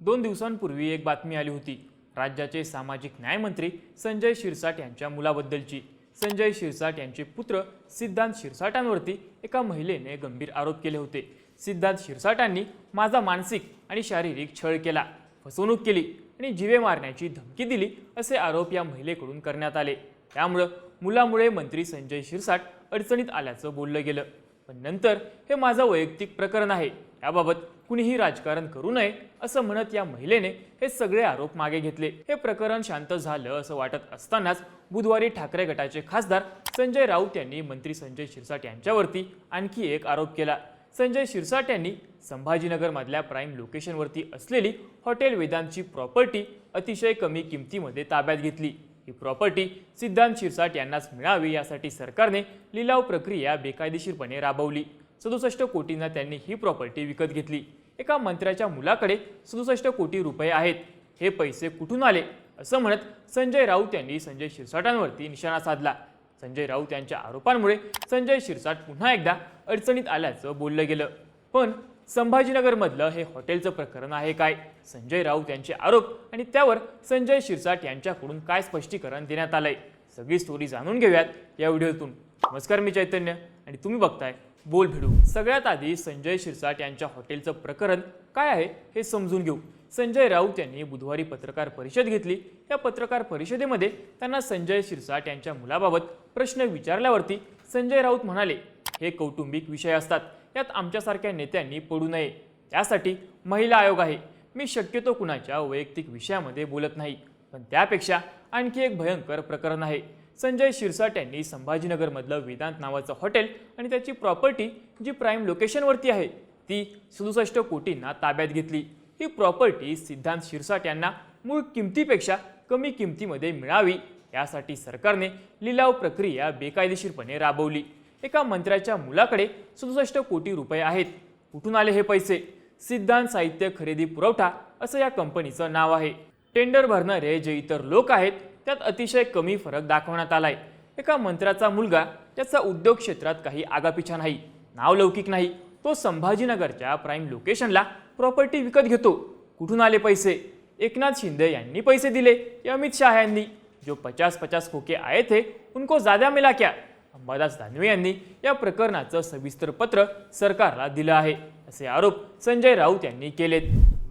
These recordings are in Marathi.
दोन दिवसांपूर्वी एक बातमी आली होती. राज्याचे सामाजिक न्यायमंत्री संजय शिरसाट यांच्या मुलाबद्दलची. संजय शिरसाट यांचे पुत्र सिद्धांत शिरसाटांवरती एका महिलेने गंभीर आरोप केले होते. सिद्धांत शिरसाटांनी माझा मानसिक आणि शारीरिक छळ केला फसवणूक केली आणि जीवे मारण्याची धमकी दिली असे आरोप या महिलेकडून करण्यात आले. त्यामुळं मुलामुळे मंत्री संजय शिरसाट अडचणीत आल्याचं बोललं गेलं. पण नंतर हे माझं वैयक्तिक प्रकरण आहे. याबाबत कुणीही राजकारण करू नये असं म्हणत या महिलेने हे सगळे आरोप मागे घेतले. हे प्रकरण शांत झालं असं वाटत असतानाच बुधवारी ठाकरे गटाचे खासदार संजय राऊत यांनी मंत्री संजय शिरसाट यांच्यावरती आणखी एक आरोप केला. संजय शिरसाट यांनी संभाजीनगरमधल्या प्राईम लोकेशनवरती असलेली हॉटेल वेदांतची प्रॉपर्टी अतिशय कमी किमतीमध्ये ताब्यात घेतली. ही प्रॉपर्टी सिद्धांत शिरसाट यांनाच मिळावी यासाठी सरकारने लिलाव प्रक्रिया बेकायदेशीरपणे राबवली. सदुसष्ट कोटींना त्यांनी ही प्रॉपर्टी विकत घेतली. एका मंत्र्याच्या मुलाकडे सदुसष्ट कोटी रुपये आहेत. हे पैसे कुठून आले? असं म्हणत संजय राऊत यांनी संजय शिरसाटांवरती निशाणा साधला. संजय राऊत यांच्या आरोपांमुळे संजय शिरसाट पुन्हा एकदा अडचणीत आल्याचं बोललं गेलं. पण संभाजीनगरमधलं हे हॉटेलचं प्रकरण आहे काय? संजय राऊत यांचे आरोप आणि त्यावर संजय शिरसाट यांच्याकडून काय स्पष्टीकरण देण्यात आलंय? सगळी स्टोरी जाणून घेऊयात या व्हिडिओतून. नमस्कार मी चैतन्य आणि तुम्ही बघताय बोल भिडू. सगळ्यात आधी संजय शिरसाट यांच्या हॉटेलचं प्रकरण काय आहे हे समजून घेऊ. संजय राऊत यांनी बुधवारी पत्रकार परिषद घेतली. या पत्रकार परिषदेमध्ये त्यांना संजय शिरसाट यांच्या मुलाबाबत प्रश्न विचारल्यावरती संजय राऊत म्हणाले हे कौटुंबिक विषय असतात. यात आमच्यासारख्या नेत्यांनी पडू नये. त्यासाठी महिला आयोग आहे. मी शक्यतो कुणाच्या वैयक्तिक विषयामध्ये बोलत नाही. पण त्यापेक्षा आणखी एक भयंकर प्रकरण आहे. संजय शिरसाट यांनी संभाजीनगरमधलं वेदांत नावाचं हॉटेल आणि त्याची प्रॉपर्टी जी प्राईम लोकेशनवरती आहे ती सदुसष्ट कोटींना ताब्यात घेतली. ही प्रॉपर्टी सिद्धांत शिरसाट यांना मूळ किमतीपेक्षा कमी किमतीमध्ये मिळावी यासाठी सरकारने लिलाव प्रक्रिया बेकायदेशीरपणे राबवली. एका मंत्र्याच्या मुलाकडे सदुसष्ट कोटी रुपये आहेत. कुठून आले हे पैसे? सिद्धांत साहित्य खरेदी पुरवठा असं या कंपनीचं नाव आहे. टेंडर भरणारे जे इतर लोक आहेत त्यात अतिशय कमी फरक दाखवण्यात आलाय. एका मंत्र्याचा मुलगा त्याचा उद्योग क्षेत्रात काही आगापिछा नाही नाव लौकिक नाही. तो संभाजीनगरच्या प्राईम लोकेशनला प्रॉपर्टी विकत घेतो. कुठून आले पैसे? एकनाथ शिंदे यांनी पैसे दिले. की अमित शाह यांनी. जो पचास पचास खोके आए थे उनको जादा मिला क्या? अंबादास दानवे यांनी या प्रकरणाचं सविस्तर पत्र सरकारला दिलं आहे असे आरोप संजय राऊत यांनी केलेत.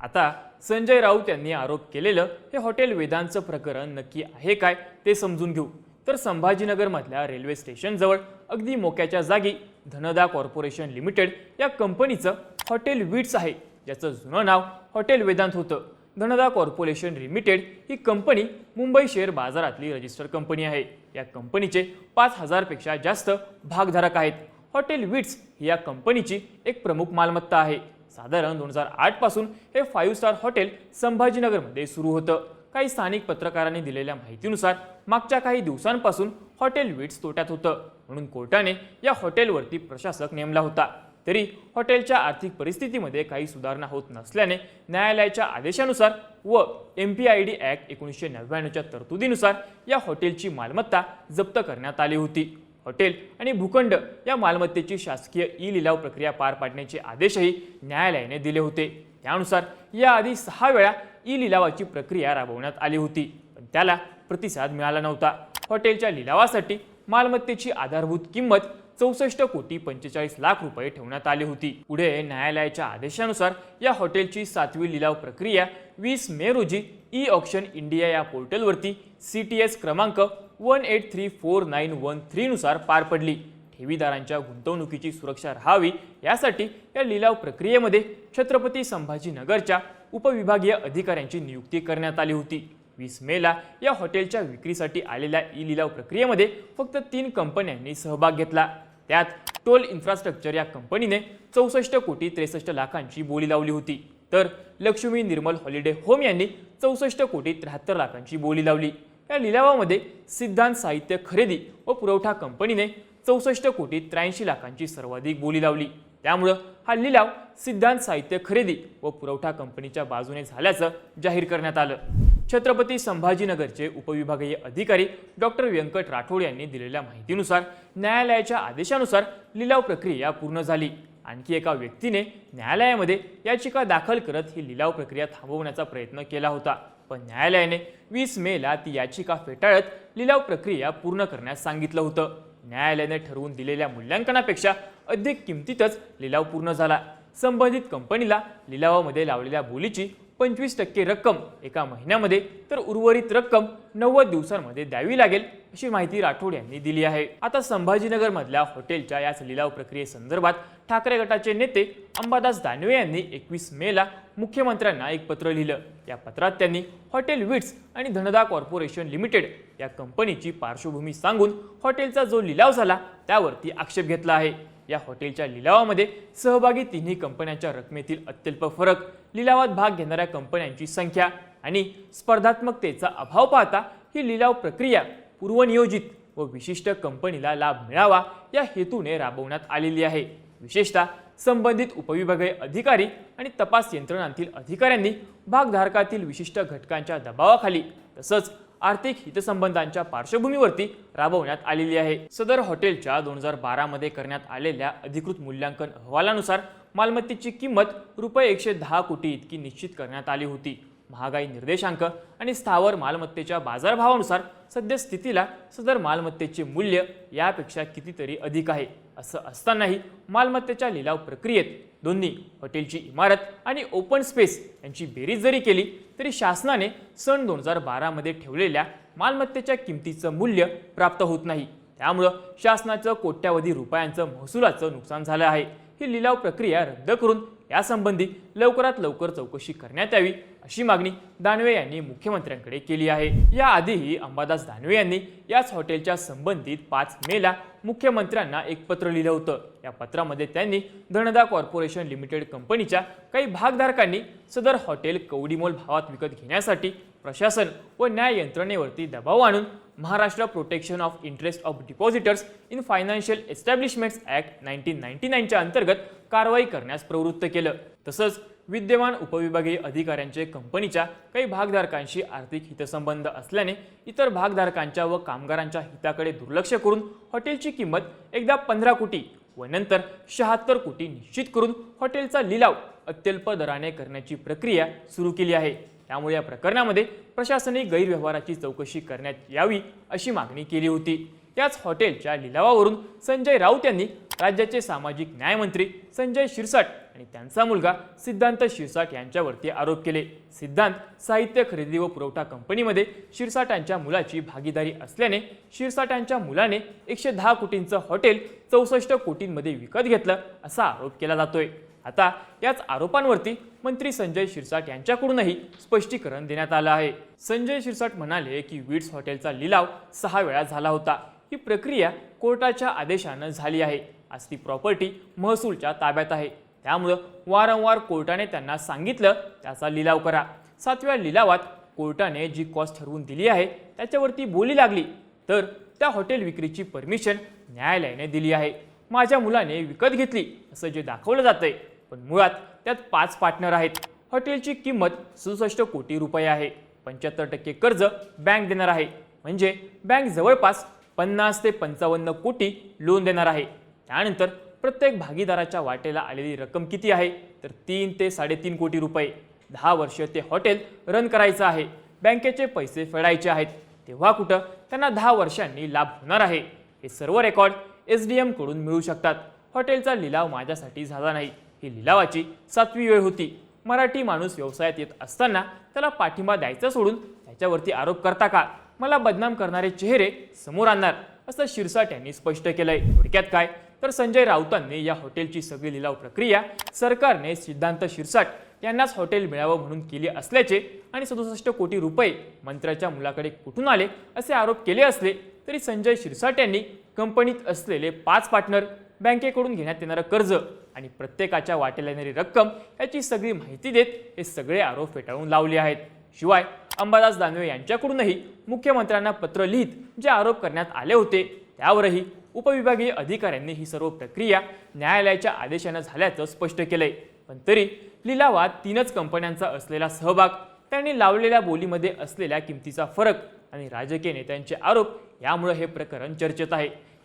आता संजय राऊत यांनी आरोप केलेलं हे हॉटेल वेदांचं प्रकरण नक्की आहे काय ते समजून घेऊ. तर संभाजीनगरमधल्या रेल्वे स्टेशनजवळ अगदी मोक्याच्या जागी धनदा कॉर्पोरेशन लिमिटेड या कंपनीचं हॉटेल विट्स आहे ज्याचं जुनं नाव हॉटेल वेदांत होतं. धनदा कॉर्पोरेशन लिमिटेड ही कंपनी मुंबई शेअर बाजारातली रजिस्टर कंपनी आहे. या कंपनीचे पाच हजारपेक्षा जास्त भागधारक आहेत. हॉटेल विट्स ही या कंपनीची एक प्रमुख मालमत्ता आहे. साधारण दोन हजार आठपासून हे फाईव्ह स्टार हॉटेल संभाजीनगरमध्ये सुरू होतं. काही स्थानिक पत्रकारांनी दिलेल्या माहितीनुसार मागच्या काही दिवसांपासून हॉटेल विट्स तोट्यात होतं. म्हणून कोर्टाने या हॉटेलवरती प्रशासक नेमला होता. तरी हॉटेलच्या आर्थिक परिस्थितीमध्ये काही सुधारणा होत नसल्याने न्यायालयाच्या आदेशानुसार व M P I D act एकोणीसशे नव्याण्णवच्या तरतुदीनुसार या हॉटेलची मालमत्ता जप्त करण्यात आली होती. हॉटेल आणि भूखंड या मालमत्तेची शासकीय ई लिलाव प्रक्रिया पार पाडण्याचे आदेशही न्यायालयाने दिले होते. त्यानुसार याआधी सहा वेळा ई लिलावाची प्रक्रिया राबवण्यात आली होती पण त्याला प्रतिसाद मिळाला नव्हता. हॉटेलच्या लिलावासाठी मालमत्तेची आधारभूत किंमत चौसष्ट कोटी पंचेचाळीस लाख रुपये ठेवण्यात आली होती. पुढे न्यायालयाच्या आदेशानुसार या हॉटेलची सातवी लिलाव प्रक्रिया वीस मे रोजी ई ऑप्शन इंडिया या पोर्टलवरती सी टी एस क्रमांक one eight three four nine one थ्रीनुसार पार पडली. ठेवीदारांच्या गुंतवणुकीची सुरक्षा राहावी यासाठी या लिलाव प्रक्रियेमध्ये छत्रपती संभाजीनगरच्या उपविभागीय अधिकाऱ्यांची नियुक्ती करण्यात आली होती. वीस मेला या हॉटेलच्या विक्रीसाठी आलेल्या ई लिलाव प्रक्रियेमध्ये फक्त तीन कंपन्यांनी सहभाग घेतला. त्यात टोल इन्फ्रास्ट्रक्चर या कंपनीने चौसष्ट कोटी त्रेसष्ट लाखांची बोली लावली होती. तर लक्ष्मी निर्मल हॉलिडे होम यांनी चौसष्ट कोटी त्र्याहत्तर लाखांची बोली लावली. या लिलावामध्ये सिद्धांत साहित्य खरेदी व पुरवठा कंपनीने चौसष्ट कोटी त्र्याऐंशी लाखांची सर्वाधिक बोली लावली. त्यामुळं हा लिलाव सिद्धांत साहित्य खरेदी व पुरवठा कंपनीच्या बाजूने झाल्याचं जाहीर करण्यात आलं. छत्रपती संभाजीनगरचे उपविभागीय अधिकारी डॉक्टर व्यंकट राठोड यांनी दिलेल्या माहितीनुसार न्यायालयाच्या आदेशानुसार लिलाव प्रक्रिया पूर्ण झाली. आणखी एका व्यक्तीने न्यायालयामध्ये याचिका दाखल करत ही लिलाव प्रक्रिया थांबवण्याचा प्रयत्न केला होता. पण न्यायालयाने वीस मेला ती याचिका फेटाळत लिलाव प्रक्रिया पूर्ण करण्यास सांगितलं होतं. न्यायालयाने ठरवून दिलेल्या मूल्यांकनापेक्षा अधिक किमतीतच लिलाव पूर्ण झाला. संबंधित कंपनीला लिलावामध्ये लावलेल्या बोलीची पंचवीस टक्के रक्कम एका महिन्यामध्ये तर उर्वरित रक्कम नव्वद दिवसांमध्ये द्यावी लागेल अशी माहिती राठोड यांनी दिली आहे. आता संभाजीनगर मधल्या हॉटेलच्या याच लिलाव प्रक्रियेसंदर्भात ठाकरे गटाचे नेते अंबादास दानवे यांनी एकवीस मेला मुख्यमंत्र्यांना एक पत्र लिहिलं. या पत्रात त्यांनी हॉटेल विट्स आणि धनदा कॉर्पोरेशन लिमिटेड या कंपनीची पार्श्वभूमी सांगून हॉटेलचा जो लिलाव झाला त्यावरती आक्षेप घेतला आहे. या हॉटेलच्या लिलावामध्ये सहभागी तिन्ही कंपन्यांच्या रकमेतील अत्यल्प फरक लिलावात भाग घेणाऱ्या कंपन्यांची संख्या आणि स्पर्धात्मकतेचा अभाव पाहता ही लिलाव प्रक्रिया पूर्वनियोजित व विशिष्ट कंपनीला लाभ मिळावा या हेतूने राबवण्यात आलेली आहे. विशेषतः संबंधित उपविभागीय अधिकारी आणि तपास यंत्रणांतील अधिकाऱ्यांनी भागधारकातील विशिष्ट घटकांच्या दबावाखाली तसंच आर्थिक हितसंबंधांच्या पार्श्वभूमीवरती राबवण्यात आलेली आहे. सदर हॉटेलच्या दोन हजार बारामध्ये करण्यात आलेल्या अधिकृत मूल्यांकन अहवालानुसार मालमत्तेची किंमत रुपये एकशे दहा कोटी इतकी निश्चित करण्यात आली होती. महागाई निर्देशांक आणि स्थावर मालमत्तेच्या बाजारभावानुसार सद्यस्थितीला सदर मालमत्तेचे मूल्य यापेक्षा कितीतरी अधिक आहे. असं असतानाही मालमत्तेच्या लिलाव प्रक्रियेत दोन्ही हॉटेलची इमारत आणि ओपन स्पेस यांची बेरीज जरी केली तरी शासनाने सन दोन हजार बारामध्ये ठेवलेल्या मालमत्तेच्या किमतीचं मूल्य प्राप्त होत नाही. त्यामुळं शासनाचं कोट्यावधी रुपयांचं महसुलाचं नुकसान झालं आहे. ही लिलाव प्रक्रिया रद्द करून यासंबंधी लवकरात लवकर चौकशी करण्यात यावी अशी मागणी दानवे यांनी मुख्यमंत्र्यांकडे केली आहे. याआधीही अंबादास दानवे यांनी याच हॉटेलच्या संबंधित पाच मेला मुख्यमंत्र्यांना एक पत्र लिहिलं होतं. या पत्रामध्ये त्यांनी धनदा कॉर्पोरेशन लिमिटेड कंपनीच्या काही भागधारकांनी सदर हॉटेल कवडीमोल भावात विकत घेण्यासाठी प्रशासन व न्याय यंत्रणेवरती दबाव आणून Maharashtra protection of interest of depositors in financial establishments act nineteen ninety नाईनच्या अंतर्गत कारवाई करण्यास प्रवृत्त केलं. तसंच विद्यमान उपविभागीय अधिकाऱ्यांचे कंपनीच्या काही भागधारकांशी आर्थिक हितसंबंध असल्याने इतर भागधारकांच्या व कामगारांच्या हिताकडे दुर्लक्ष करून हॉटेलची किंमत एकदा पंधरा कोटी व नंतर शहात्तर कोटी निश्चित करून हॉटेलचा लिलाव अत्यल्प दराने करण्याची प्रक्रिया सुरू केली आहे. त्यामुळे या प्रकरणामध्ये प्रशासनी गैरव्यवहाराची चौकशी करण्यात यावी अशी मागणी केली होती. त्याच हॉटेलच्या लिलावावरून संजय राऊत यांनी राज्याचे सामाजिक न्यायमंत्री संजय शिरसाट आणि त्यांचा मुलगा सिद्धांत शिरसाट यांच्यावरती आरोप केले. सिद्धांत साहित्य खरेदी व पुरवठा कंपनीमध्ये शिरसाटांच्या मुलाची भागीदारी असल्याने शिरसाटांच्या मुलाने एकशे दहा कोटींचं हॉटेल चौसष्ट कोटींमध्ये विकत घेतलं असा आरोप केला जातोय. आता याच आरोपांवरती मंत्री संजय शिरसाट यांच्याकडूनही स्पष्टीकरण देण्यात आलं आहे. संजय शिरसाट म्हणाले की विट्स हॉटेलचा लिलाव सहा वेळा झाला होता. ही प्रक्रिया कोर्टाच्या आदेशानं झाली आहे. आज ती प्रॉपर्टी महसूलच्या ताब्यात आहे. त्यामुळं वारंवार कोर्टाने त्यांना सांगितलं त्याचा लिलाव करा. सातव्या लिलावात कोर्टाने जी कॉस्ट ठरवून दिली आहे त्याच्यावरती बोली लागली. तर त्या हॉटेल विक्रीची परमिशन न्यायालयाने दिली आहे. माझ्या मुलाने विकत घेतली असं जे दाखवलं जातंय. पण मुळात त्यात पाच पार्टनर आहेत. हॉटेलची किंमत सदुसष्ट कोटी रुपये आहे. पंच्याहत्तर टक्के कर्ज बँक देणार आहे. म्हणजे बँक जवळपास पन्नास ते पंचावन्न कोटी लोन देणार आहे. त्यानंतर प्रत्येक भागीदाराच्या वाटेला आलेली रक्कम किती आहे? तर तीन ते साडेतीन कोटी रुपये. दहा वर्ष ते हॉटेल रन करायचं आहे. बँकेचे पैसे फेडायचे आहेत. तेव्हा कुठं? त्यांना दहा वर्षांनी लाभ होणार आहे. हे सर्व रेकॉर्ड एस डी एमकडून मिळू शकतात. हॉटेलचा लिलाव माझ्यासाठी झाला नाही. ही लिलावाची सातवी वेळ होती. मराठी माणूस व्यवसायात येत असताना त्याला पाठिंबा द्यायचा सोडून त्याच्यावरती आरोप करता का? मला बदनाम करणारे चेहरे समोर आणणार असं शिरसाट यांनी स्पष्ट केलंय. थोडक्यात काय? तर संजय राऊतांनी या हॉटेलची सगळी लिलाव प्रक्रिया सरकारने सिद्धांत शिरसाट यांनाच हॉटेल मिळावं म्हणून केली असल्याचे आणि सदुसष्ट कोटी रुपये मंत्र्याच्या मुलाकडे कुठून आले असे आरोप केले असले तरी संजय शिरसाट यांनी कंपनीत असलेले पाच पार्टनर बँकेकडून घेण्यात येणारं कर्ज आणि प्रत्येकाच्या वाटेला येणारी रक्कम याची सगळी माहिती देत हे सगळे आरोप फेटाळून लावले आहेत. शिवाय अंबादास दानवे यांच्याकडूनही मुख्यमंत्र्यांना पत्र लिहित जे आरोप करण्यात आले होते त्यावरही उपविभागीय अधिकाऱ्यांनी ही सर्व प्रक्रिया न्यायालयाच्या आदेशानं झाल्याचं स्पष्ट केलंय. पण तरी लिलावात तीनच कंपन्यांचा असलेला सहभाग त्यांनी लावलेल्या बोलीमध्ये असलेल्या किमतीचा फरक आणि राजकीय नेत्यांचे आरोप यामुळे हे प्रकरण चर्चेत आहे.